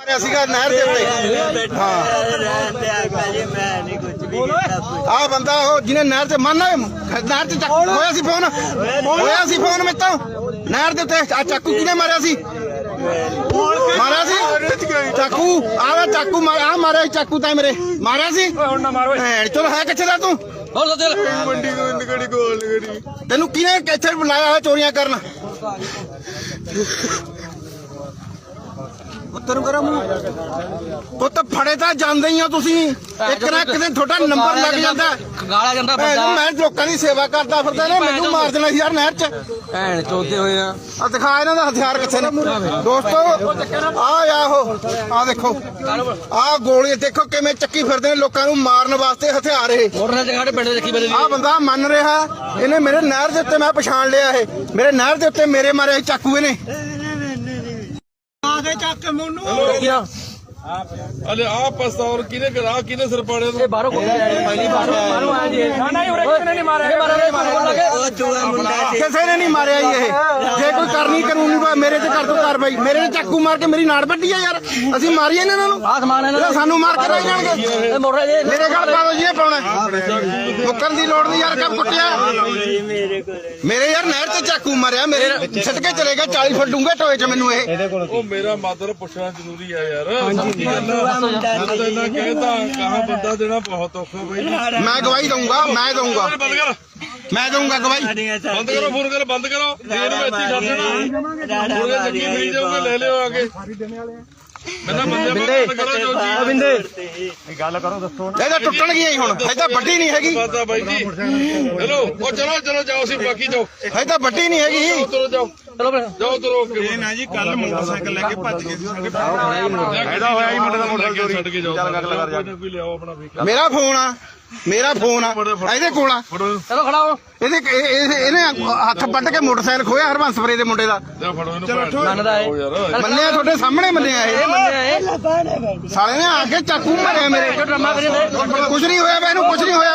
ਮਾਰਿਆ ਸੀਗਾ ਨਹਿਰ ਦੇ ਉੱਤੇ। ਹਾਂ। ਆ ਬੰਦਾ ਉਹ ਜਿਹਨੇ ਨਹਿਰ ਤੇ ਮੰਨ ਨਹਿਰ ਤੇ ਚੱਕ ਹੋਇਆ ਸੀ ਫੋਨ? ਹੋਇਆ ਸੀ ਫੋਨ ਮੇਰੇ ਤੋਂ? ਨਹਿਰ ਦੇ ਉੱਤੇ। ਆ ਚਾਕੂ ਕਿਹਨੇ ਮਾਰਿਆ ਸੀ? ਮਾਰਿਆ ਸੀ? ਚਾਕੂ। ਆਵਾ ਚਾਕੂ ਆ ਮਾਰਿਆ ਚਾਕੂ ਤਾਂ ਮੇਰੇ। ਮਾਰਿਆ ਸੀ? ਹੁਣ ਨਾ ਮਾਰੋ। ਚਲ ਹੈ ਕਿੱਥੇ ਦਾ ਤੂੰ? ਮੰਡੀ ਗੋਬਿੰਦ ਗੜੀ ਗੋਲ ਗੜੀ ਤੈਨੂੰ ਕਿਹਨੇ ਇੱਥੇ ਬੁਲਾਇਆ ਹੋਇਆ ਚੋਰੀਆਂ ਕਰਨ? ਤੈਨੂੰ ਕਰਾਂ ਮੂੰਹ? ਪੁੱਤ ਫੜੇ ਤਾਂ ਜਾਂਦੇ ਹੀ ਹੋ ਤੁਸੀਂ। ਇੱਕ ਨਾ ਕਿਤੇ ਤੁਹਾਡਾ ਨੰਬਰ ਲੱਗ ਜਾਂਦਾ ਗਾਲਾ ਜਾਂਦਾ ਬੰਦਾ। ਮੈਂ ਲੋਕਾਂ ਦੀ ਸੇਵਾ ਕਰਦਾ ਫਿਰਦਾ ਨੇ ਮੈਨੂੰ ਮਾਰ ਦੇਣਾ ਸੀ ਯਾਰ ਨਹਿਰ 'ਚ। ਭੈਣ ਚੋਦੇ ਹੋਏ ਆ। ਆ ਦਿਖਾ ਇਹਨਾਂ ਦਾ ਹਥਿਆਰ ਕਿੱਥੇ ਨੇ। ਦੋਸਤੋ ਆ ਆ ਉਹ ਆ ਦੇਖੋ। ਆ ਗੋਲੀ ਦੇਖੋ ਕਿਵੇਂ ਚੱਕੀ ਫਿਰਦੇ ਨੇ ਲੋਕਾਂ ਨੂੰ ਮਾਰਨ ਵਾਸਤੇ ਹਥਿਆਰ ਇਹ। ਮੋਟਰ ਦੇ ਸਾਡੇ ਪਿੰਡ ਦੇ ਬਦਲੀ ਆ ਬੰਦਾ ਮੰਨ ਰਿਹਾ ਇਹਨੇ ਮੇਰੇ ਨਹਿਰ ਦੇ ਉੱਤੇ ਮੈਂ ਪਛਾਣ ਲਿਆ ਇਹ। ਮੇਰੇ ਨਹਿਰ ਦੇ ਉੱਤੇ ਮੇਰੇ ਮਾਰੇ ਸੀ ਚਾਕੂ ਇਹਨੇ ਅਲੇ ਆ ਪਸਤੌਰ ਕਿਹਨੇ ਕਰਾ ਕਿਹਨੇ ਸਿਰ ਪਾੜੇ ਇਹ ਬਾਹਰੋਂ ਕੋਈ ਆਇਆ ਪਹਿਲੀ ਬਾਹਰੋਂ ਬਾਹਰੋਂ ਆਇਆ ਜੀ। ਨਾ ਨਹੀਂ ਉਰੇ ਕਿਸੇ ਨੇ ਨਹੀਂ ਮਾਰਿਆ। ਮਾਰਿਆ। ਮਾਰਿਆ ਕਿਸੇ ਨੇ ਨਹੀਂ ਮਾਰਿਆ ਜੀ ਇਹ। ਜੇ ਕੋਈ ਕਰਨੀ ਕਾਨੂੰਨੀ ਵਾ ਮੇਰੇ ਤੇ ਕਰ ਦੋ ਕਾਰਵਾਈ। ਮੇਰੇ ਤੇ ਚਾਕੂ ਮਾਰ ਕੇ ਮੇਰੀ ਨਾੜ ਵੱਢੀ ਆ ਯਾਰ। ਅਸੀਂ ਮਾਰੀਏ ਇਹਨਾਂ ਨੂੰ। ਆ ਸਮਾਨ ਇਹਨਾਂ ਇਹ ਸਾਨੂੰ ਮਾਰ ਕੇ ਰਹਿ ਜਾਣਗੇ। ਇਹ ਮੋਟਰ ਦੇ ਮੇਰੇ ਘਰ ਪਾ ਦੋ ਜੀ ਇਹ ਪਾਉਣਾ ਮੁੱਕਣ ਦੀ ਲੋੜ ਨਹੀਂ ਯਾਰ ਕੰਮ ਕੁੱਟਿਆ? ਮੇਰੇ ਯਾਰ ਨਹਿਰ ਤੇ ਚਾਕੂ ਮਾਰਿਆ ਮੇਰੇ ਛੱਡ ਕੇ ਚਲੇ ਗਿਆ 40 ਫੁੱਟ ਡੂੰਘੇ ਟੋਏ ਚ ਮੈਨੂੰ ਇਹ। ਉਹ ਮੇਰਾ ਮਾਦਰ ਪੁੱਛਣਾ ਜ਼ਰੂਰੀ ਆ ਯਾਰ। ਹਾਂਜੀ ਤਾਂ ਇਹਨਾਂ ਕਹਿਤਾ ਕਹਾ ਬੰਦਾ ਦੇਣਾ ਬਹੁਤ ਔਖਾ ਬਈ। ਮੈਂ ਗਵਾਹੀ ਦਊਂਗਾ ਮੈਂ ਦਊਂਗਾ। ਬੰਦ ਕਰ ਮੈਂ ਦਊਂਗਾ ਗਵਾਹੀ। ਬੰਦ ਕਰੋ ਫੋਨ ਕਰ ਬੰਦ ਕਰੋ। ਫੇਰ ਮੈਂ ਇੱਥੇ ਛੱਡ ਦੇਣਾ। ਮੁਰਗੇ ਚੱਕੀ ਫਰੀ ਜਾਊਗੇ ਲੈ ਲਿਓ ਆ ਕੇ। ਬੰਦੇ ਬੰਦ ਕਰੋ ਜੋ ਜੀ। ਬਿੰਦੇ ਇਹਦਾ ਟੁੱਟਣ ਹੀ ਹੁਣ? ਇਹਦਾ ਵੱਡੀ ਨਹੀਂ ਹੈਗੀ। ਪਤਾ ਬਾਈ ਜੀ। ਚਲੋ ਉਹ ਚਲੋ ਚਲੋ ਜਾਓ ਸੀ ਬਾਕੀ ਜਾਓ। ਇਹਦਾ ਵੱਡੀ ਨਹੀਂ ਹੈਗੀ। ਉਤਰੋ ਜਾਓ। ਚਲੋ ਫਿਰ। ਜਾਓ ਉਤਰੋ ਕੇ ਨਾ ਜੀ ਕੱਲ ਮੋਟਰਸਾਈਕਲ ਲੈ ਕੇ ਭੱਜ ਗਏ ਸੀ ਸਾਡੇ ਇਹਦਾ ਹੋਇਆ ਹੀ ਮੁੰਡੇ ਦਾ ਮੋਟਰ ਚੋਰੀ ਛੱਡ ਕੇ ਜਾਓ ਚੱਲ ਗੱਲ ਕਰ ਜਾ। ਕੋਈ ਲਿਆਓ ਆਪਣਾ ਵੇਖ ਮੇਰਾ ਫੋਨ ਆ ਮੇਰਾ ਫੋਨ ਆ। ਇਹਦੇ ਕੋਲ ਆ। ਚਲੋ ਖੜਾ ਹੋ ਇਹਦੇ ਇਹ- ਇਹ- ਇਹਨੇ ਹੱਥ ਵੱਢ ਕੇ ਮੋਟਰਸਾਈਕਲ ਖੋਇਆ ਹਰਬੰਸਪੁਰੇ ਦੇ ਮੁੰਡੇ ਦਾ। ਮੰਨਦਾ ਏ। ਮੰਨਿਆ ਤੁਹਾਡੇ ਸਾਹਮਣੇ ਮੰਨਿਆ ਇਹ ਇਹ ਮੰਨਿਆ ਇਹ ਸਾਲੇ ਨੇ ਆ ਕੇ ਚਾਕੂ ਮਾਰਿਆ ਮੇਰੇ। ਕੁਝ ਨਹੀਂ ਹੋਇਆ ਵਾ ਇਹਨੂੰ ਕੁਝ ਨਹੀਂ ਹੋਇਆ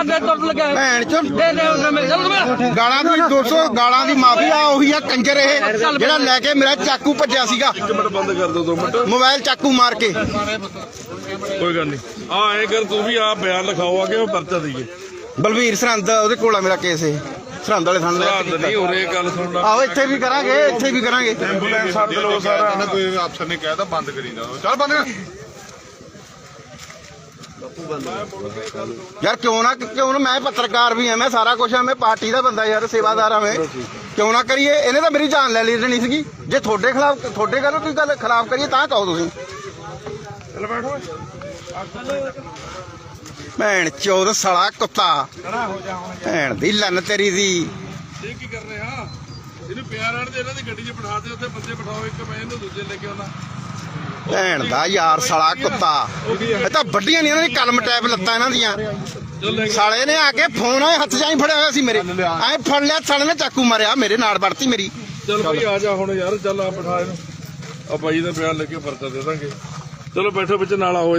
ਆ ਹੈ। ਭੈਣ ਚੋ। ਦੇ ਦੇ ਉਹਨਾਂ ਮੇਰੇ ਚਲ ਗਾਲਾਂ ਦੀ 200 ਗਾਲਾਂ ਦੀ ਮਾਫੀਆ ਉਹੀ ਆ ਕੰਜਰ ਇਹ। ਜਿਹੜਾ ਲੈ ਕੇ ਮੇਰਾ ਚਾਕੂ ਭੱਜਿਆ ਸੀਗਾ। ਇੱਕ ਮਿੰਟ ਬੰਦ ਕਰ ਦੋ ਦੋ ਮਿੰਟ। ਮੋਬਾਈਲ ਚਾਕੂ ਮਾਰ ਕੇ। ਕੋਈ ਗੱਲ ਨਹੀਂ। ਆ ਐ ਕਰ ਤੂੰ ਵੀ ਆ ਬਿਆਨ ਲਿਖਾਓ ਆ ਕੇ ਪਰਚਾ ਦਈਏ। ਬਲਵੀਰ ਸਰਹੰਦ ਉਹਦੇ ਕੋਲ ਆ ਮੇਰਾ ਕੇਸ ਇਹ। ਸਰਹੰਦ ਵਾਲੇ ਥਾਣੇ ਲੈ ਨਹੀਂ ਉਰੇ ਗੱਲ ਸੁਣਨਾ ਆਹੋ ਇੱਥੇ ਵੀ ਕਰਾਂਗੇ ਇੱਥੇ ਵੀ ਕਰਾਂਗੇ। ਐਂਬੂਲੈਂਸ ਸੱਦ ਲੋ ਸਾਰਾ। ਕੋਈ ਅਫਸਰ ਨੇ ਕਹਿਤਾ ਬੰਦ ਕਰੀ ਜਾਓ। ਚੱਲ ਬੰਦ ਕਰ। ਯਾਰ ਕਿਉਂ ਨਾ ਕਿਉਂ ਨਾ ਮੈਂ ਪੱਤਰਕਾਰ ਵੀ ਆ ਮੈਂ ਸਾਰਾ ਕੁਝ ਆ ਮੈਂ ਪਾਰਟੀ ਦਾ ਬੰਦਾ ਯਾਰ, ਸੇਵਾਦਾਰ ਆ ਮੈਂ। ਕਿਉਂ ਨਾ ਕਰੀਏ, ਇਹਨੇ ਤਾਂ ਮੇਰੀ ਜਾਨ ਲੈ ਲਈ ਨਹੀਂ ਸੀਗੀ। ਜੇ ਤੁਹਾਡੇ ਖਿਲਾਫ ਤੁਹਾਡੇ ਗੱਲ ਕੋਈ ਗੱਲ ਖਿਲਾਫ ਕਰੀਏ, ਤਾਂ ਕਹੋ ਤੁਸੀਂ। ਚੱਲ ਬੈਠੋ ਭੈਣ ਚੋਦ ਸੜਾ ਕੁੱਤਾ। ਭੈਣ ਦੀ ਲੰਨ ਤੇਰੀ ਦੀ। ਇਹ ਕੀ ਕਰ ਰਿਹਾ? ਇਹਨੂੰ ਪਿਆਰ ਆਣ ਦੇ ਇਹਨਾਂ ਦੀ ਗੱਡੀ 'ਚ ਬਿਠਾ ਦੇ ਉੱਥੇ ਬੰਦੇ ਬਿਠਾਓ, ਇੱਕ ਮੈਂ ਇਹਨੂੰ ਦੂਜੇ ਲੈ ਕੇ ਆਉਣਾ। ਭੈਣ ਦਾ ਯਾਰ ਸੜਾ ਕੁੱਤਾ। ਇਹ ਤਾਂ ਵੱਡੀਆਂ ਨਹੀਂ, ਇਹਨਾਂ ਨੇ ਕਲਮ ਟੈਪ ਲੱਤਾਂ ਇਹਨਾਂ ਦੀਆਂ। ਸਾਲੇ ਨੇ ਆ ਕੇ ਫੋਨ ਆ ਹੱਥ 'ਚ ਫੜਿਆ ਹੋਇਆ ਸੀ ਮੇਰੇ। ਐਂ ਫੜ ਲਿਆ, ਸਾਲੇ ਨੇ ਚਾਕੂ ਮਾਰਿਆ, ਮੇਰੇ ਨਾਲ ਵੜਤੀ ਮੇਰੀ। ਚੱਲ ਭਾਈ ਆ ਜਾ ਹੁਣ ਯਾਰ, ਚੱਲ ਆ ਬਿਠਾ ਇਹਨੂੰ। ਆ ਬਾਈ ਦਾ ਬਿਆਨ ਲੈ ਕੇ ਪਰਚਾ ਦੇ ਦਾਂਗੇ। ਚਲੋ ਬੈਠੋ ਵਿੱਚ, ਨਾਲ ਆਓ